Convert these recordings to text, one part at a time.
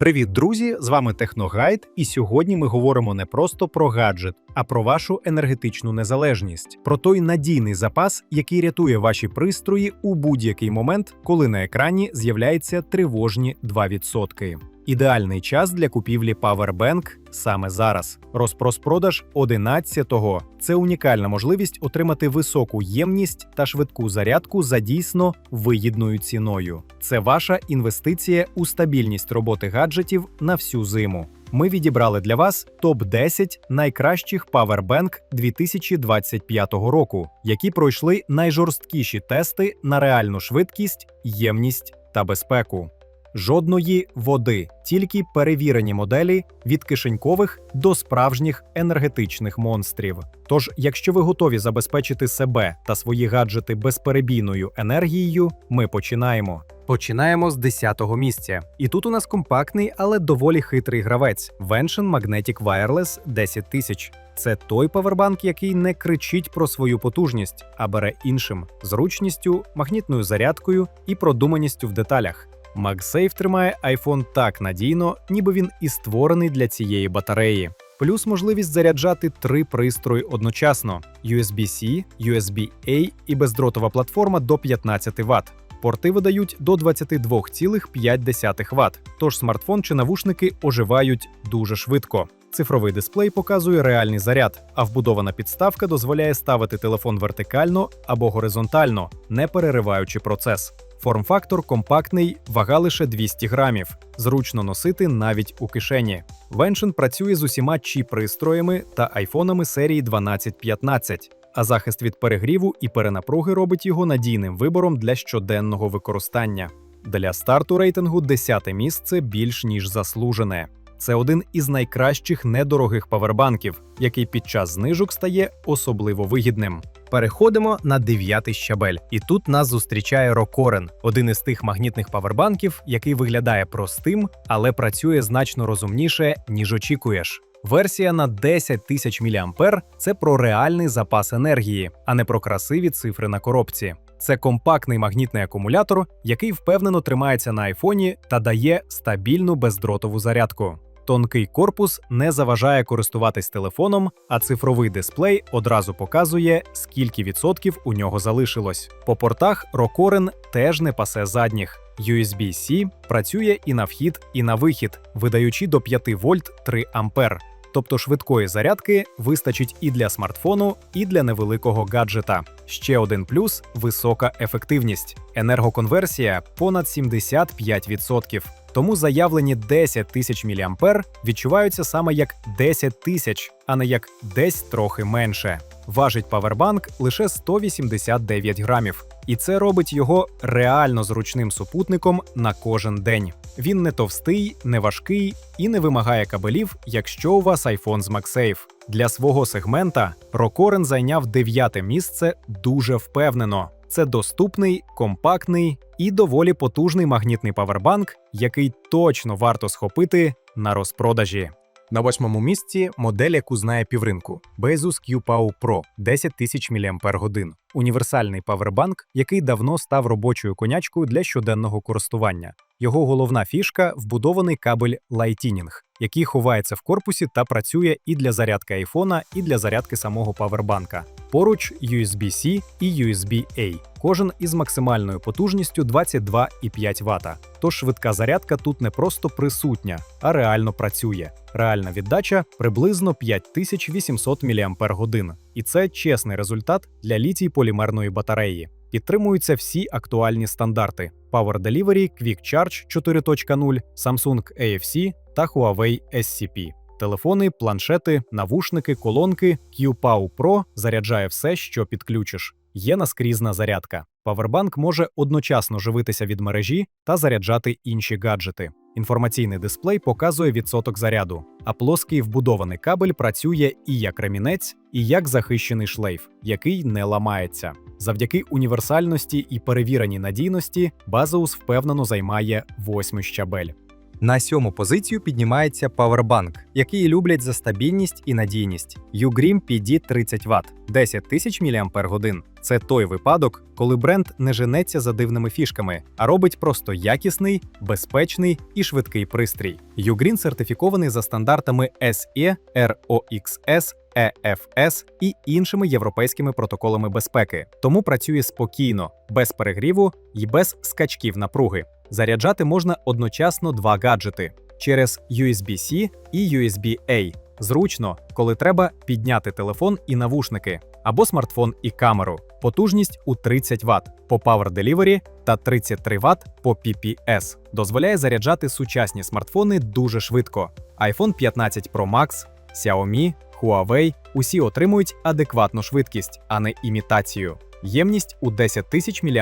Привіт, друзі! З вами Техногайд, і сьогодні ми говоримо не просто про гаджет, а про вашу енергетичну незалежність, про той надійний запас, який рятує ваші пристрої у будь-який момент, коли на екрані з'являються тривожні 2%. Ідеальний час для купівлі Powerbank саме зараз. Розпроспродаж 11-го – це унікальна можливість отримати високу ємність та швидку зарядку за дійсно вигідною ціною. Це ваша інвестиція у стабільність роботи гаджетів на всю зиму. Ми відібрали для вас топ 10 найкращих Powerbank 2025 року, які пройшли найжорсткіші тести на реальну швидкість, ємність та безпеку. Жодної води, тільки перевірені моделі від кишенькових до справжніх енергетичних монстрів. Тож, якщо ви готові забезпечити себе та свої гаджети безперебійною енергією, ми починаємо. Починаємо з 10-го місця. І тут у нас компактний, але доволі хитрий гравець Vention Magnetic Wireless 10000. Це той павербанк, який не кричить про свою потужність, а бере іншим зручністю, магнітною зарядкою і продуманістю в деталях. MagSafe тримає iPhone так надійно, ніби він і створений для цієї батареї. Плюс можливість заряджати три пристрої одночасно: USB-C, USB-A і бездротова платформа до 15 Вт. Порти видають до 22,5 Вт, тож смартфон чи навушники оживають дуже швидко. Цифровий дисплей показує реальний заряд, а вбудована підставка дозволяє ставити телефон вертикально або горизонтально, не перериваючи процес. Форм-фактор компактний, вага лише 200 грамів, зручно носити навіть у кишені. Веншин працює з усіма чіп-пристроями та айфонами серії 1215, а захист від перегріву і перенапруги робить його надійним вибором для щоденного використання. Для старту рейтингу 10 місце більш ніж заслужене. Це один із найкращих недорогих павербанків, який під час знижок стає особливо вигідним. Переходимо на дев'ятий щабель, і тут нас зустрічає Рокорен, один із тих магнітних павербанків, який виглядає простим, але працює значно розумніше, ніж очікуєш. Версія на 10 тисяч мА – це про реальний запас енергії, а не про красиві цифри на коробці. Це компактний магнітний акумулятор, який впевнено тримається на айфоні та дає стабільну бездротову зарядку. Тонкий корпус не заважає користуватись телефоном, а цифровий дисплей одразу показує, скільки відсотків у нього залишилось. По портах Рокорен теж не пасе задніх. USB-C працює і на вхід, і на вихід, видаючи до 5 вольт 3 ампер. Тобто швидкої зарядки вистачить і для смартфону, і для невеликого гаджета. Ще один плюс висока ефективність. Енергоконверсія понад 75%. Тому заявлені 10 тисяч мА відчуваються саме як 10 тисяч, а не як десь трохи менше. Важить павербанк лише 189 грамів, і це робить його реально зручним супутником на кожен день. Він не товстий, не важкий і не вимагає кабелів, якщо у вас iPhone з MagSafe. Для свого сегмента Рокорен зайняв дев'яте місце дуже впевнено. Це доступний, компактний і доволі потужний магнітний павербанк, який точно варто схопити на розпродажі. На восьмому місці модель, яку знає півринку Bezos Q-Pow Pro 10 тисяч мАч. Універсальний павербанк, який давно став робочою конячкою для щоденного користування. Його головна фішка вбудований кабель Lightning, який ховається в корпусі та працює і для зарядки айфона, і для зарядки самого павербанка. Поруч USB-C і USB-A, кожен із максимальною потужністю 22,5 Вт. Тож швидка зарядка тут не просто присутня, а реально працює. Реальна віддача приблизно 5800 мАч. І це чесний результат для літій полімерної батареї. Підтримуються всі актуальні стандарти: Power Delivery, Quick Charge 4.0, Samsung AFC та Huawei SCP. Телефони, планшети, навушники, колонки, QPAU Pro заряджає все, що підключиш. Є наскрізна зарядка. Павербанк може одночасно живитися від мережі та заряджати інші гаджети. Інформаційний дисплей показує відсоток заряду, а плоский вбудований кабель працює і як ремінець, і як захищений шлейф, який не ламається. Завдяки універсальності і перевіреній надійності Базеус впевнено займає восьмий щабель. На сьому позицію піднімається Powerbank, який люблять за стабільність і надійність. Ugreen PD 30 Вт, 10 тисяч мАч. Це той випадок, коли бренд не женеться за дивними фішками, а робить просто якісний, безпечний і швидкий пристрій. Ugreen сертифікований за стандартами SE, ROXS, EFS і іншими європейськими протоколами безпеки, тому працює спокійно, без перегріву і без скачків напруги. Заряджати можна одночасно два гаджети через USB-C і USB-A. Зручно, коли треба підняти телефон і навушники, або смартфон і камеру. Потужність у 30 Вт по Power Delivery та 33 Вт по PPS. Дозволяє заряджати сучасні смартфони дуже швидко. iPhone 15 Pro Max, Xiaomi, Huawei усі отримують адекватну швидкість, а не імітацію. Ємність у 10 тисяч мАч.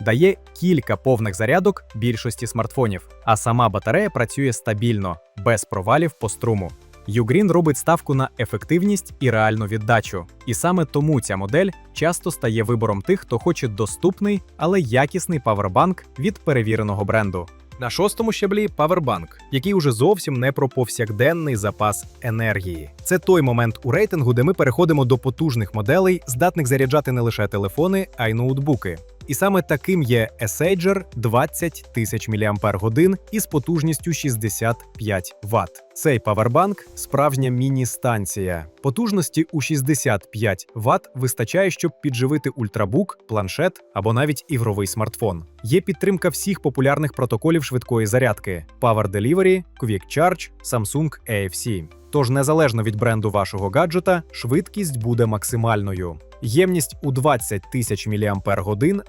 Дає кілька повних зарядок більшості смартфонів, а сама батарея працює стабільно, без провалів по струму. Ugreen робить ставку на ефективність і реальну віддачу, і саме тому ця модель часто стає вибором тих, хто хоче доступний, але якісний павербанк від перевіреного бренду. На шостому щаблі Powerbank, який уже зовсім не про повсякденний запас енергії. Це той момент у рейтингу, де ми переходимо до потужних моделей, здатних заряджати не лише телефони, а й ноутбуки. І саме таким є Essager 20 тисяч мАч із потужністю 65 Вт. Цей павербанк справжня міні-станція. Потужності у 65 Вт вистачає, щоб підживити ультрабук, планшет або навіть ігровий смартфон. Є підтримка всіх популярних протоколів швидкої зарядки: Power Delivery, Quick Charge, Samsung AFC. Тож незалежно від бренду вашого гаджета, швидкість буде максимальною. Ємність у 20 тисяч мАч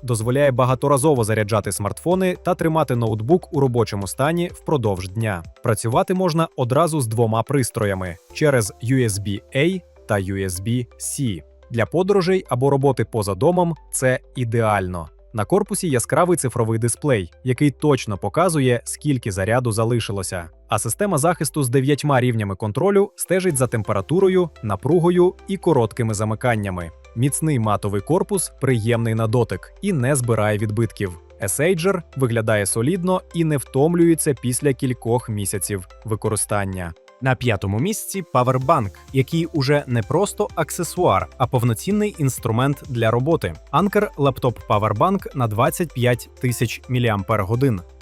дозволяє багаторазово заряджати смартфони та тримати ноутбук у робочому стані впродовж дня. Працювати можна одразу з двома пристроями через USB-A та USB-C. Для подорожей або роботи поза домом це ідеально. На корпусі яскравий цифровий дисплей, який точно показує, скільки заряду залишилося. А система захисту з дев'ятьма рівнями контролю стежить за температурою, напругою і короткими замиканнями. Міцний матовий корпус приємний на дотик і не збирає відбитків. Essager виглядає солідно і не втомлюється після кількох місяців використання. На п'ятому місці Powerbank, який уже не просто аксесуар, а повноцінний інструмент для роботи. Anker Laptop Powerbank на 25 тисяч мАч.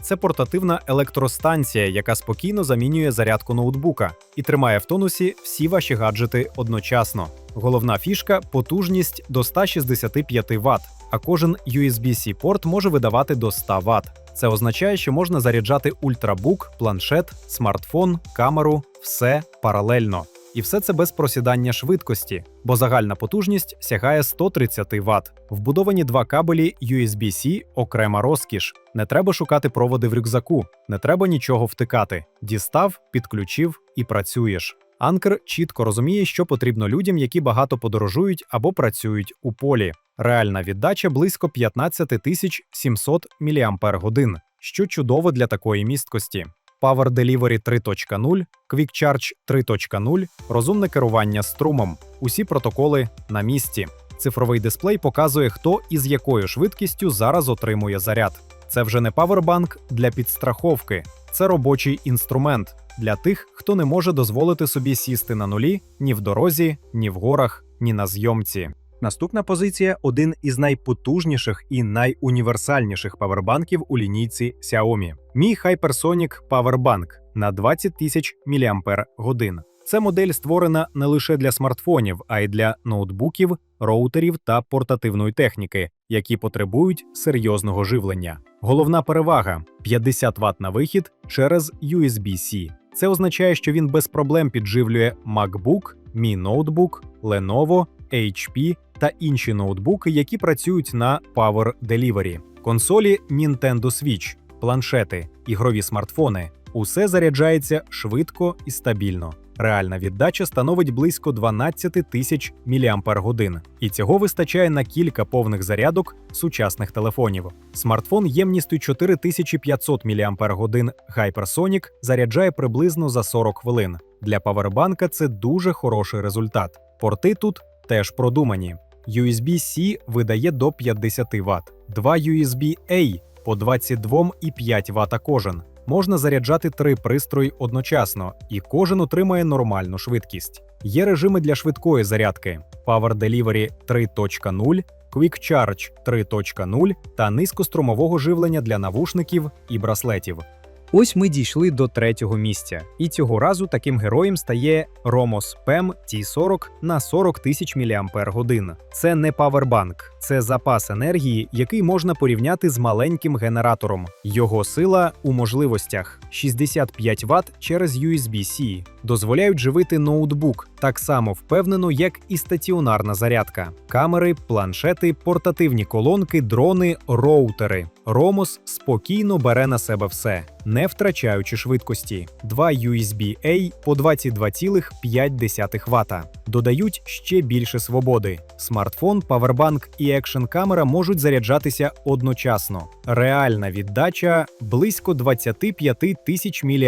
Це портативна електростанція, яка спокійно замінює зарядку ноутбука і тримає в тонусі всі ваші гаджети одночасно. Головна фішка потужність до 165 Вт, а кожен USB-C порт може видавати до 100 Вт. Це означає, що можна заряджати ультрабук, планшет, смартфон, камеру, все паралельно. І все це без просідання швидкості, бо загальна потужність сягає 130 Вт. Вбудовані два кабелі USB-C окрема розкіш. Не треба шукати проводи в рюкзаку, не треба нічого втикати. Дістав, підключив і працюєш. Анкер чітко розуміє, що потрібно людям, які багато подорожують або працюють у полі. Реальна віддача близько 15 тисяч 700 мАч, що чудово для такої місткості. Power Delivery 3.0, Quick Charge 3.0, розумне керування струмом. Усі протоколи на місці. Цифровий дисплей показує, хто і з якою швидкістю зараз отримує заряд. Це вже не павербанк для підстраховки, це робочий інструмент для тих, хто не може дозволити собі сісти на нулі ні в дорозі, ні в горах, ні на зйомці. Наступна позиція один із найпотужніших і найуніверсальніших павербанків у лінійці Xiaomi. Мій Hypersonic Powerbank на 20 тисяч мАч. Це модель створена не лише для смартфонів, а й для ноутбуків, роутерів та портативної техніки, які потребують серйозного живлення. Головна перевага 50 Вт на вихід через USB-C. Це означає, що він без проблем підживлює MacBook, Mi ноутбук, Lenovo, HP та інші ноутбуки, які працюють на Power Delivery. консолі Nintendo Switch, планшети, ігрові смартфони. Усе заряджається швидко і стабільно. Реальна віддача становить близько 12 тисяч мАч, і цього вистачає на кілька повних зарядок сучасних телефонів. Смартфон ємністю 4500 мАч Hypersonic заряджає приблизно за 40 хвилин. Для павербанка це дуже хороший результат. Порти тут теж продумані. USB-C видає до 50 Вт, два USB-A по 22,5 Вт кожен. Можна заряджати три пристрої одночасно, і кожен отримає нормальну швидкість. Є режими для швидкої зарядки: Power Delivery 3.0, Quick Charge 3.0 та низькострумового живлення для навушників і браслетів. Ось ми дійшли до третього місця, і цього разу таким героєм стає Romos PEM T40 на 40 тисяч мАч. Це не павербанк, це запас енергії, який можна порівняти з маленьким генератором. Його сила у можливостях 65 Вт через USB-C дозволяють живити ноутбук так само впевнено, як і стаціонарна зарядка. Камери, планшети, портативні колонки, дрони, роутери. Romos спокійно бере на себе все, не втрачаючи швидкості. Два USB-A по 22,5 Вт. Додають ще більше свободи. Смартфон, павербанк і екшн камера можуть заряджатися одночасно. Реальна віддача близько 25 тисяч мАч.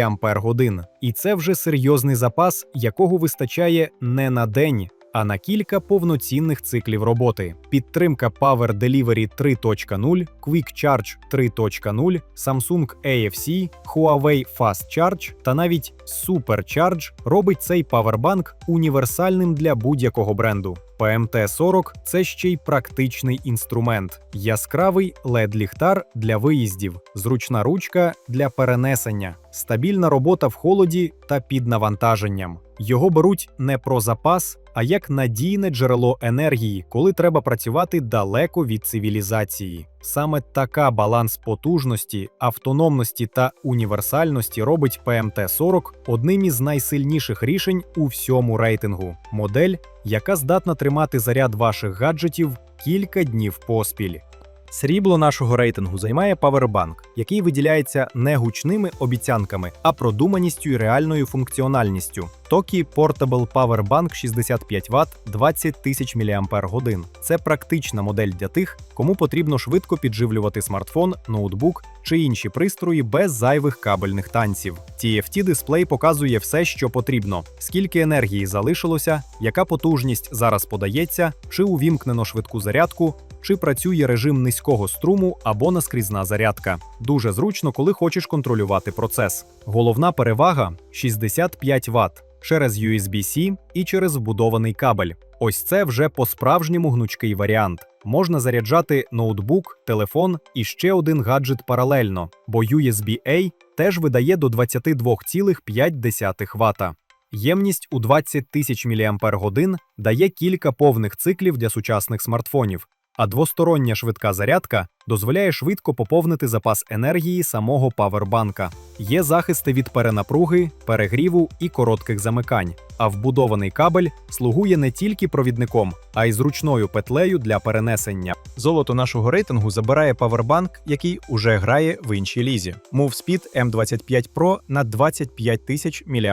І це вже серйозний запас, якого вистачає не на день. А на кілька повноцінних циклів роботи. Підтримка Power Delivery 3.0, Quick Charge 3.0, Samsung AFC, Huawei Fast Charge та навіть Super Charge робить цей павербанк універсальним для будь-якого бренду. PMT-40 – це ще й практичний інструмент, яскравий LED-ліхтар для виїздів, зручна ручка для перенесення, стабільна робота в холоді та під навантаженням. Його беруть не про запас, а як надійне джерело енергії, коли треба працювати далеко від цивілізації. Саме така баланс потужності, автономності та універсальності робить ПМТ 40 одним із найсильніших рішень у всьому рейтингу. Модель, яка здатна тримати заряд ваших гаджетів кілька днів поспіль. Срібло нашого рейтингу займає Powerbank, який виділяється не гучними обіцянками, а продуманістю і реальною функціональністю. Toki Portable Power Bank 65 Вт 20 тисяч мАч. Це практична модель для тих, кому потрібно швидко підживлювати смартфон, ноутбук чи інші пристрої без зайвих кабельних танців. TFT дисплей показує все, що потрібно: скільки енергії залишилося, яка потужність зараз подається, чи увімкнено швидку зарядку, чи працює режим низького струму або наскрізна зарядка. Дуже зручно, коли хочеш контролювати процес. Головна перевага 65 Вт через USB-C і через вбудований кабель. Ось це вже по-справжньому гнучкий варіант. Можна заряджати ноутбук, телефон і ще один гаджет паралельно, бо USB-A теж видає до 22,5 Вт. Ємність у 20 тисяч мАч дає кілька повних циклів для сучасних смартфонів, а двостороння швидка зарядка дозволяє швидко поповнити запас енергії самого павербанка. Є захисти від перенапруги, перегріву і коротких замикань. А вбудований кабель слугує не тільки провідником, а й зручною петлею для перенесення. Золото нашого рейтингу забирає павербанк, який уже грає в іншій лізі. MoveSpeed M25 Pro на 25 тисяч мАч.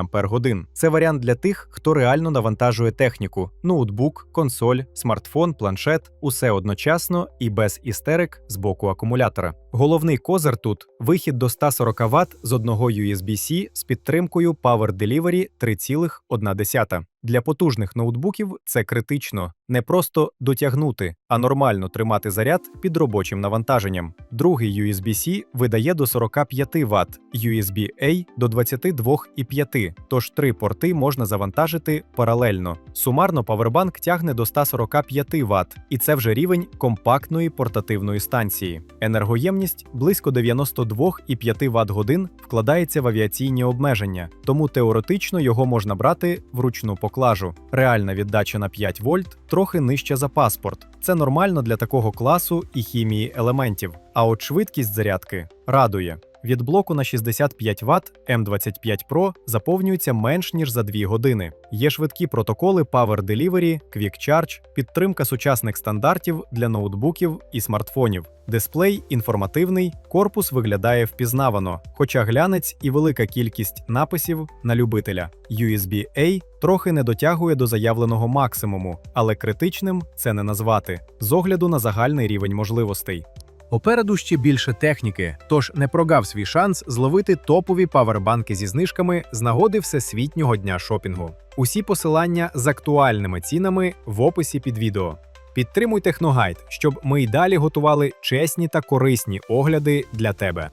Це варіант для тих, хто реально навантажує техніку: ноутбук, консоль, смартфон, планшет усе одночасно і без істерик з боку акумулятора. Головний козир тут вихід до 140 Вт з одного USB-C з підтримкою Power Delivery 3,1. Для потужних ноутбуків це критично не просто дотягнути, а нормально тримати заряд під робочим навантаженням. Другий USB-C видає до 45 Вт, USB-A до 22,5, тож три порти можна завантажити паралельно. Сумарно павербанк тягне до 145 Вт, і це вже рівень компактної портативної станції. Енергоємність близько 92,5 Вт годин вкладається в авіаційні обмеження, тому теоретично його можна брати вручну поклажу. Реальна віддача на 5 вольт трохи нижча за паспорт. Це нормально для такого класу і хімії елементів. А от швидкість зарядки радує. Від блоку на 65 Вт M25 Pro заповнюється менш ніж за 2 години. Є швидкі протоколи Power Delivery, Quick Charge, підтримка сучасних стандартів для ноутбуків і смартфонів. Дисплей інформативний, корпус виглядає впізнавано, хоча глянець і велика кількість написів на любителя. USB-A трохи не дотягує до заявленого максимуму, але критичним це не назвати з огляду на загальний рівень можливостей. Попереду ще більше техніки, тож не прогав свій шанс зловити топові павербанки зі знижками з нагоди Всесвітнього дня шопінгу. Усі посилання з актуальними цінами в описі під відео. Підтримуй Техногайд, щоб ми й далі готували чесні та корисні огляди для тебе.